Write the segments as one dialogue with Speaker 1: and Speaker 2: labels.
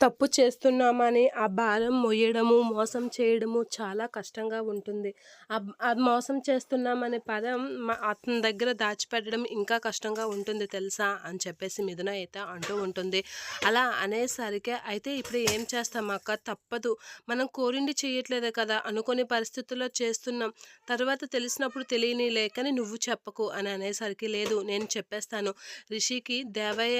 Speaker 1: తప్పు చేస్తున్నామని ఆ భారం మొయ్యడము, మోసం చేయడము చాలా కష్టంగా ఉంటుంది. ఆ అది మోసం చేస్తున్నామనే పదం మా అతని దగ్గర దాచిపెట్టడం ఇంకా కష్టంగా ఉంటుంది తెలుసా? అని చెప్పేసి మిథున అయితే అంటూ ఉంటుంది. అలా అనేసరికి అయితే ఇప్పుడు ఏం చేస్తాం అక్క తప్పదు. మనం కోరిండి చేయట్లేదే కదా! అనుకునే పరిస్థితుల్లో చేస్తున్నాం. తర్వాత తెలిసినప్పుడు తెలియని లేకని నువ్వు చెప్పకు అని అనేసరికి లేదు నేను చెప్పేస్తాను. రిషికి దేవయ్య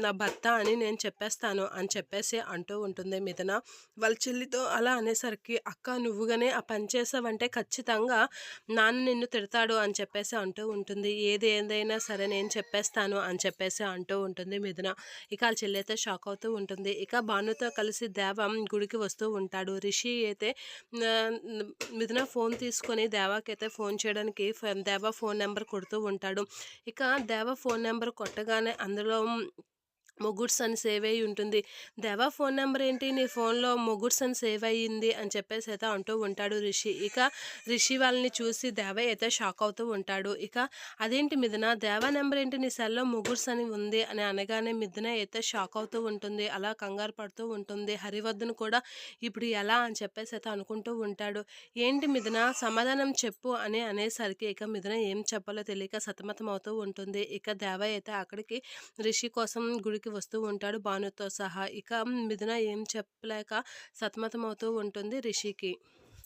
Speaker 1: నా భర్త అని నేను చెప్పేస్తాను అని చెప్పేసి అంటూ ఉంటుంది మిథున. వాళ్ళ చెల్లితో అలా అనేసరికి అక్క నువ్వుగానే ఆ పని చేసావంటే ఖచ్చితంగా నాన్న నిన్ను తిడతాడు అని చెప్పేసి అంటూ ఉంటుంది. ఏది ఏదైనా సరే నేను చెప్పేస్తాను అని చెప్పేసి అంటూ ఉంటుంది మిథున. ఇక వాళ్ళ చెల్లి అయితే షాక్ అవుతూ ఉంటుంది. ఇక భానుతో కలిసి దేవ గుడికి వస్తూ ఉంటాడు. రిషి అయితే మిథున ఫోన్ తీసుకొని దేవాకైతే ఫోన్ చేయడానికి దేవా ఫోన్ నెంబర్ కొడుతూ ఉంటాడు. ఇక దేవ ఫోన్ నెంబర్ కొట్టగానే అందులో మొగుడ్స్ అని సేవ్ అయ్యి ఉంటుంది. దేవా ఫోన్ నెంబర్ ఏంటి నీ ఫోన్‌లో మొగుడ్స్ అని సేవ్ అయ్యింది అని చెప్పేసి అయితే అంటూ ఉంటాడు రిషి. ఇక రిషి వాళ్ళని చూసి దేవ అయితే షాక్ అవుతూ ఉంటాడు. ఇక అదేంటి మిథున దేవా నెంబర్ ఏంటి నీ సెల్‌లో మొగుడ్స్ అని ఉంది అని అనగానే మిథున అయితే షాక్ అవుతూ ఉంటుంది. అలా కంగారు పడుతూ ఉంటుంది. హరివర్ధన్ కూడా ఇప్పుడు ఎలా అని చెప్పేసి అయితే అనుకుంటూ ఉంటాడు. ఏంటి మిథున సమాధానం చెప్పు అని అనేసరికి ఇక మిథున ఏం చెప్పాలో తెలియక సతమతం అవుతూ ఉంటుంది. ఇక దేవ అయితే అక్కడికి రిషి కోసం గుడికి వస్తూ ఉంటాడు భానుతో సహా. ఇక మిథున ఏం చెప్పలేక సతమతమవుతూ ఉంటుంది రిషికి.